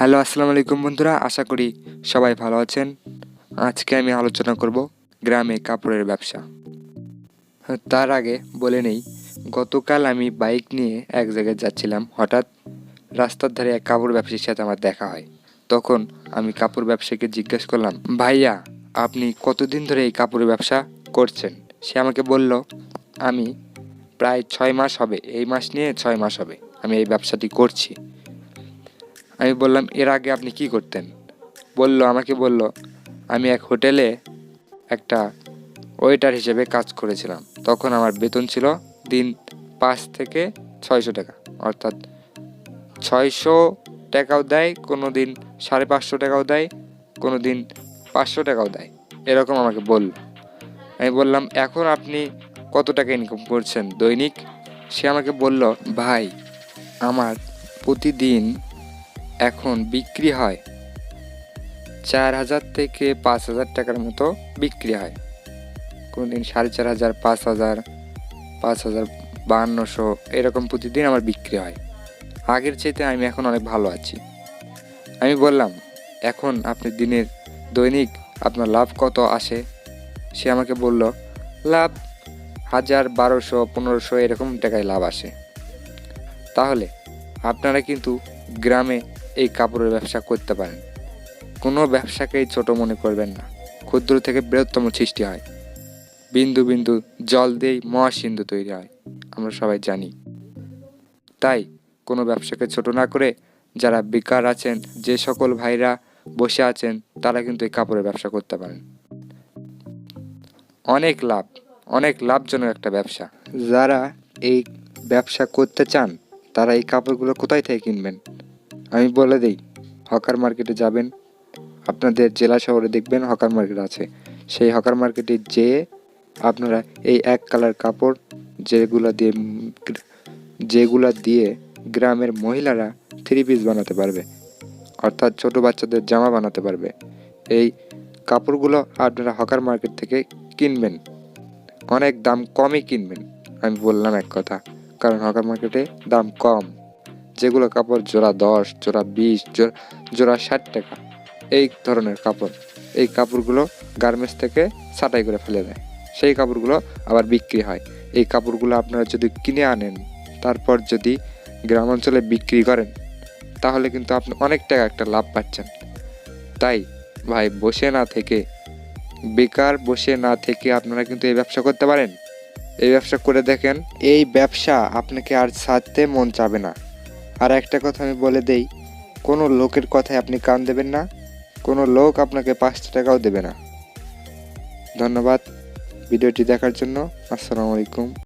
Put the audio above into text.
Hello, আসসালামু আলাইকুম বন্ধুরা, আশা করি সবাই ভালো আছেন। আজকে আমি আলোচনা করব গ্রামে কাপড়ের ব্যবসা। তার আগে বলে নেই, গতকাল আমি বাইক নিয়ে এক জায়গায় যাচ্ছিলাম, হঠাৎ রাস্তার ধারে এক কাপড় ব্যবসায়ীর সাথে আমার দেখা হয়। তখন আমি কাপড় ব্যবসাকে জিজ্ঞেস করলাম, ভাইয়া, আপনি কতদিন ধরে এই কাপড়ের ব্যবসা করছেন? সে আমাকে বলল, আমি প্রায় ছয় মাস হবে, এই মাস নিয়ে ছয় মাস হবে আমি এই ব্যবসাটি করছি। আমি বললাম, এর আগে আপনি কি করতেন? বলল, আমাকে বলল, আমি এক হোটেলে একটা ওয়েটার হিসেবে কাজ করেছিলাম। তখন আমার বেতন ছিল দিন পাঁচ থেকে ছয়শো টাকা। অর্থাৎ ছয়শো টাকাও দেয়, কোনো দিন সাড়ে পাঁচশো টাকাও দেয়, কোনো দিন পাঁচশো টাকাও দেয়। এরকম আমাকে বলল। আমি বললাম, এখন আপনি কত টাকা ইনকাম করছেন দৈনিক? সে আমাকে বলল, ভাই, আমার প্রতিদিন এখন বিক্রি হয়। চার হাজার থেকে পাঁচ হাজার টাকার মতো বিক্রি হয়। কোনো দিন সাড়ে চার হাজার, পাঁচ হাজার পাঁচ হাজার, বাহান্নশো এরকম প্রতিদিন আমার বিক্রি হয়। আগের চাইতে আমি এখন অনেক ভালো আছি। আমি বললাম, এখন আপনি দিনের দৈনিক আপনার লাভ কত আসে? সে আমাকে বলল, লাভ হাজার, বারোশো, পনেরোশো এরকম টাকায় লাভ আসে। তাহলে আপনারা কিন্তু গ্রামে এই কাপড়ের ব্যবসা করতে পারেন। কোনো ব্যবসাকেই ছোট মনে করবেন না। ক্ষুদ্র থেকে বৃহত্তম সৃষ্টি হয়। বিন্দু বিন্দু জল দিয়েই মহাসিন্ধু তৈরি হয়। আমরা সবাই জানি। তাই কোনো ব্যবসাকে ছোট না করে যারা বেকার আছেন, যে সকল ভাইরা বসে আছেন, তারা কিন্তু এই কাপড়ের ব্যবসা করতে পারেন। অনেক লাভ, অনেক লাভজনক একটা ব্যবসা। যারা এই ব্যবসা করতে চান, তারা এই কাপড়গুলো কোথায় থেকে কিনবেন? আমি বলে দিই, হকার মার্কেটে যাবেন, আপনাদের জেলা শহরে দেখবেন হকার মার্কেট আছে। সেই হকার মার্কেটে যেয়ে আপনারা এই এক কালার কাপড় যেগুলো দিয়ে যেগুলা দিয়ে গ্রামের মহিলারা থ্রি পিস বানাতে পারবে, অর্থাৎ ছোট বাচ্চাদের জামা বানাতে পারবে। এই কাপড়গুলো আপনারা হকার মার্কেট থেকে কিনবেন, অনেক দাম কমই কিনবেন, আমি বললাম এক কথা, কারণ হকার মার্কেটে দাম কম। যেগুলো কাপড় জোড়া দশ, জোড়া বিশ জোড়া ষাট টাকা। এই ধরনের কাপড়। এই কাপড়গুলো গার্মেন্টস থেকে ছাঁটাই করে ফেলে দেয়। সেই কাপড়গুলো আবার বিক্রি হয়। এই কাপড়গুলো আপনারা যদি কিনে আনেন, তারপর যদি গ্রাম অঞ্চলে বিক্রি করেন, তাহলে কিন্তু আপনি অনেক টাকা একটা লাভ পাচ্ছেন। তাই ভাই, বসে না থেকে, বেকার বসে না থেকে আপনারা কিন্তু এই ব্যবসা করতে পারেন। এই ব্যবসা করে দেখেন, এই ব্যবসা আপনাকে আর ছাড়তে মন চাবে না। আর একটা কথা আমি বলে দেই, কোনো লোকের কথায় আপনি কান দেবেন না, কোনো লোক আপনাকে পাঁচশো টাকাও দেবে না। ধন্যবাদ, ভিডিওটি দেখার জন্য, আসসালামু আলাইকুম।